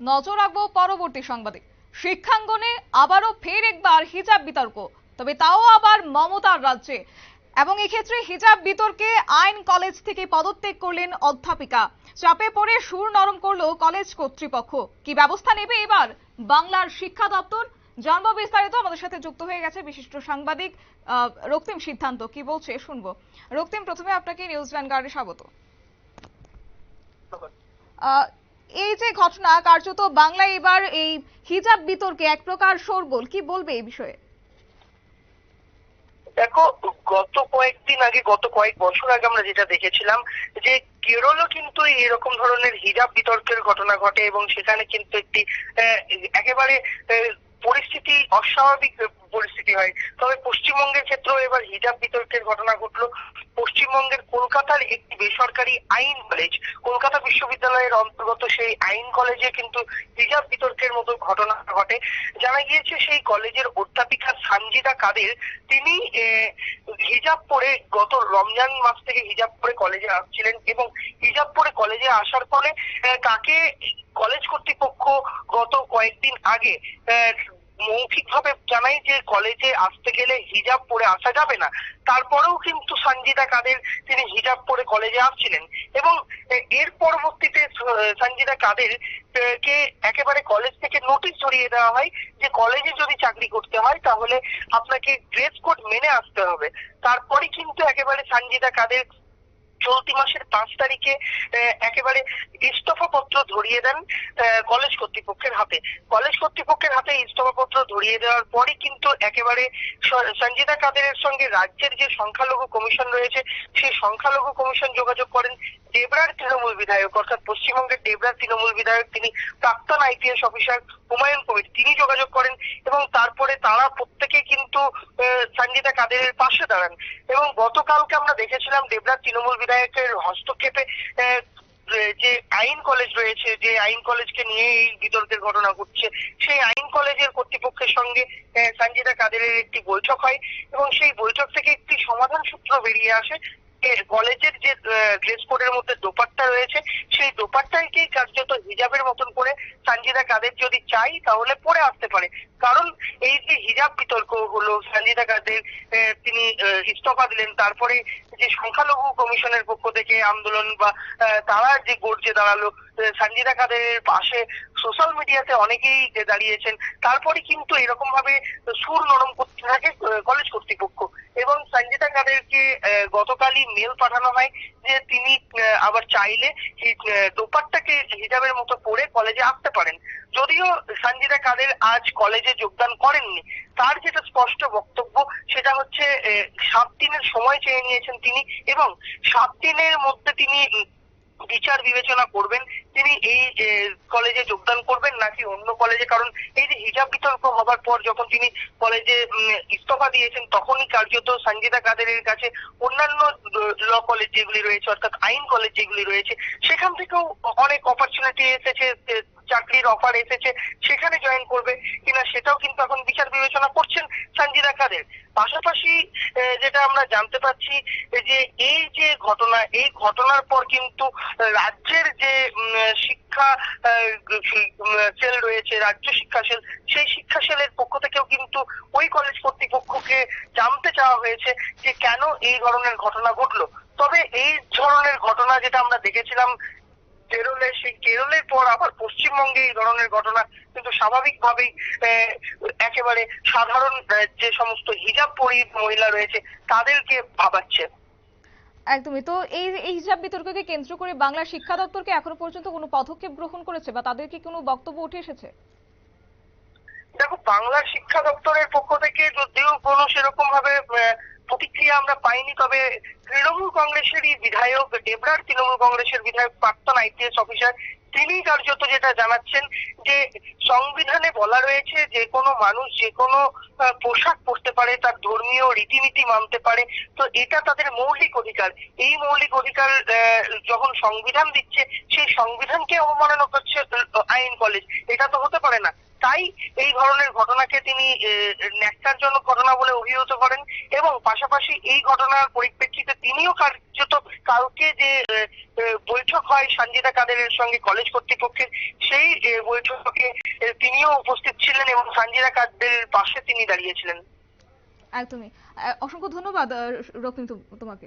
নজর রাখব পরবর্তী সংবাদে। শিক্ষাঙ্গনে আবারও ফের একবার হিজাব বিতর্ক তবে তাও আবার মমতার রাজ্যে। এবং এক্ষেত্রে হিজাব বিতর্কে আইন কলেজ থেকে পদত্যাগ করলেন অধ্যাপিকা। চাপে পড়ে সুর নরম করল কলেজ কর্তৃপক্ষ। কি ব্যবস্থা নেবে এবার বাংলার শিক্ষা দপ্তর? জানব বিস্তারিত। আমাদের সাথে যুক্ত হয়ে গেছে বিশিষ্ট সাংবাদিক আহ, রক্তিম সিদ্ধান্ত। কি বলছে? শুনব। রক্তিম প্রথমে আপনাকে নিউজ ভ্যানগার্ডে স্বাগত। এই যে ঘটনা, কার্যত বাংলায় এবার এই হিজাব বিতর্কে এক প্রকার শোরগোল। কি বলবে এই বিষয়ে? দেখো, গত কয়েকদিন আগে, গত কয়েক বছর আগে আমরা যেটা দেখেছিলাম যে কেরলও কিন্তু এরকম ধরনের হিজাব বিতর্কের ঘটনা ঘটে এবং সেখানে কিন্তু একটি একেবারে পরিস্থিতি অস্বাভাবিক পরিস্থিতি হয়। তবে পশ্চিমবঙ্গের ক্ষেত্রেও এবার হিজাব বিতর্কের ঘটনা ঘটলো। পশ্চিমবঙ্গের কলকাতার একটি বেসরকারি আইন কলেজ কলকাতা বিশ্ববিদ্যালয়ের অন্তর্গত সেই আইন কলেজে কিন্তু হিজাব বিতর্কের মতো ঘটনা ঘটে। জানা গিয়েছে সেই কলেজের অধ্যাপিকা সানজিদা কাদের, তিনি হিজাব পরে গত রমজান মাস থেকে হিজাব পরে কলেজে আসছিলেন এবং হিজাব পরে কলেজে আসার ফলে তাকে কলেজ কর্তৃপক্ষ গত কয়েকদিন আগে মৌখিকভাবে জানাই যে কলেজে আসতে গেলে হিজাব পরে আসা যাবে না। তারপরেও কিন্তু সঞ্জিদা কাদের তিনি হিজাব পরে কলেজে আসছিলেন এবং এর পরবর্তীতে স- সঞ্জিদা কাদের কে একেবারে কলেজ থেকে নোটিশ ধরিয়ে দেওয়া হয় যে কলেজে যদি চাকরি করতে হয়, তাহলে আপনাকে ড্রেস কোড মেনে আসতে হবে। তারপরে কিন্তু একেবারে সঞ্জিদা কাদের চলতি মাসের পাঁচ তারিখে একেবারে ইস্তফা পত্র ধরিয়ে দেন কলেজ কর্তৃপক্ষের হাতে। কলেজ কর্তৃপক্ষের হাতে ইস্তফা পত্র ধরিয়ে দেওয়ার পরে কিন্তু একেবারে স- সঞ্জিদা কাদেরের সঙ্গে রাজ্যের যে সংখ্যালঘু কমিশন রয়েছে, সেই সংখ্যালঘু কমিশন যোগাযোগ করেন দেবরার তৃণমূল বিধায়ক, অর্থাৎ পশ্চিমবঙ্গের দেবরার তৃণমূল বিধায়ক, তিনি প্রাক্তন আইপিএস অফিসার হুমায়ুন কবির, তিনি যোগাযোগ করেন এবং তারপরে তারা প্রত্যেকে কিন্তু সঞ্জিতা কাদেরের পাশে দাঁড়ান। এবং গতকালকে আমরা দেখেছিলাম দেবনাথ তৃণমূল বিধায়কের হস্তক্ষেপে যে আইন কলেজ রয়েছে, যে আইন কলেজকে নিয়ে এই বিতর্কের ঘটনা ঘটছে, সেই আইন কলেজের কর্তৃপক্ষের সঙ্গে সঞ্জিতা কাদেরের একটি বৈঠক হয় এবং সেই বৈঠক থেকে একটি সমাধান সূত্র বেরিয়ে আসে। যে কলেজের যে ড্রেস কোডের মধ্যে দোপাট্টা রয়েছে, সেই দোপাট্টাকেই কার্যত হিজাবের মতন করে সঞ্জিদা কাদের যদি চাই, তাহলে পরে আসতে পারে। কারণ এই যে হিজাব বিতর্ক হলো সঞ্জিদা কাদের তিনি ইস্তফা দিলেন, তারপরে যে সংখ্যালঘু কমিশনের পক্ষ থেকে আন্দোলন বা তারা যে গর্জে দাঁড়াল আহ, সঞ্জিদা কাদের পাশে সোশ্যাল মিডিয়াতে অনেকেই দাঁড়িয়েছেন তারপরে কিন্তু এরকম ভাবে সুর নরম করতে থাকে কলেজ কর্তৃপক্ষ। এবং সঞ্জিতা কাদেরকে গতকালই মেল পাঠানো হয় যে তিনি আবার চাইলে দোপাট্টাকে হিজাবের মতো পরে কলেজে আসতে পারেন। যদিও সঞ্জিতা কাদের আজ কলেজে যোগদান করেননি তার যেটা স্পষ্ট বক্তব্য, সেটা হচ্ছে সাত দিনের সময় চেয়ে নিয়েছেন তিনি এবং সাত দিনের মধ্যে তিনি বিচার বিবেচনা করবেন। তিনি এই কলেজে যোগদান করবেন নাকি অন্য কলেজে? কারণ এই যে হিজাব বিতর্ক হবার পর যখন তিনি কলেজে ইস্তফা দিয়েছেন, তখনই কার্যত সঞ্জিতা কাদেরের কাছে অন্যান্য, ল কলেজ যেগুলি রয়েছে, অর্থাৎ আইন কলেজ যেগুলি রয়েছে, সেখান থেকেও অনেক অপরচুনিটি এসেছে চাকরির অফার এসেছে, সেখানে জয়েন করবে কিনা সেটাও কিন্তু এখন বিচার বিবেচনা করছেন সঞ্জিদা কাদের পাশাপাশি যেটা আমরা জানতে পাচ্ছি যে এই যে ঘটনা, এই ঘটনার পর কিন্তু রাজ্যের যে শিক্ষা সেল রয়েছে, রাজ্য শিক্ষা সেল, সেই শিক্ষা সেলের পক্ষ থেকেও কিন্তু ওই কলেজ কর্তৃপক্ষকে জানতে চাওয়া হয়েছে যে কেন এই ধরনের ঘটনা ঘটলো। তবে এই ধরনের ঘটনা যেটা আমরা দেখেছিলাম কেরলে সেই কেরলের পর আবার পশ্চিমবঙ্গে এই ধরনের ঘটনা কিন্তু স্বাভাবিকভাবেই একেবারে সাধারণ যে সমস্ত হিজাব পরি মহিলা রয়েছে তাদেরকে ভাবাচ্ছে। একদমই। তো এই এই হিজাব বিতর্ককে কেন্দ্র করে বাংলা শিক্ষা দপ্তরকে এখনও পর্যন্ত কোনো পদক্ষেপ গ্রহণ করেছে বা তাদেরকে কোনো বক্তব্য উঠে এসেছে? দেখো বাংলার শিক্ষা দপ্তরের পক্ষ থেকে যদিও কোনো সেরকম ভাবে প্রতিক্রিয়া আমরা পাইনি, তবে তৃণমূল কংগ্রেসেরই বিধায়ক, ডেবরার তৃণমূল কংগ্রেসের বিধায়ক প্রাক্তন আইপিএস অফিসার, তিনি কার্যত যেটা জানাচ্ছেন যে সংবিধানে বলা রয়েছে যে কোনো মানুষ যে কোনো পোশাক পরতে পারে, তার ধর্মীয় রীতিনীতি মানতে পারে, তো এটা তাদের মৌলিক অধিকার। এই মৌলিক অধিকার যখন সংবিধান দিচ্ছে, সেই সংবিধানকে অবমাননা করছে আইন কলেজ। এটা তো হতে পারে না। তাই এই ধরনের ঘটনাকে তিনি ন্যাক্কারজনক ঘটনা বলে অভিহিত করেন এবং পাশাপাশি এই ঘটনার পরিপ্রেক্ষিতে তিনিও কার্যত কালকে যে বৈঠক হয় সঞ্জিতা কাদেরের সঙ্গে কলেজ কর্তৃপক্ষের, সেই বৈঠকে তিনিও উপস্থিত ছিলেন এবং সঞ্জিতা কাদেরের পাশে তিনি দাঁড়িয়েছিলেন। একদমই। অসংখ্য ধন্যবাদ রক্তিম তোমাকে।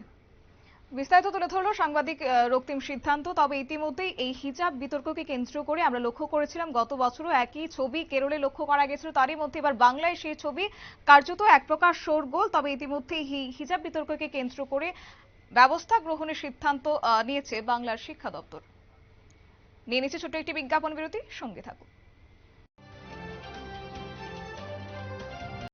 বিস্তারিত তুলে ধরলো সাংবাদিক রক্তিম সিদ্ধান্ত। তবে ইতিমধ্যেই এই হিজাব বিতর্ককে কেন্দ্র করে আমরা লক্ষ্য করেছিলাম, গত বছরও একই ছবি কেরলে লক্ষ্য করা গেছিল। তারই মধ্যে এবার বাংলায় সেই ছবি কার্যত এক প্রকার শোরগোল। তবে ইতিমধ্যেই হিজাব বিতর্ককে কেন্দ্র করে ব্যবস্থা গ্রহণের সিদ্ধান্ত নিয়েছে বাংলার শিক্ষা দপ্তর। নিয়ে নিচ্ছে ছোট্ট একটি বিজ্ঞাপন বিরতি, সঙ্গে থাকুন।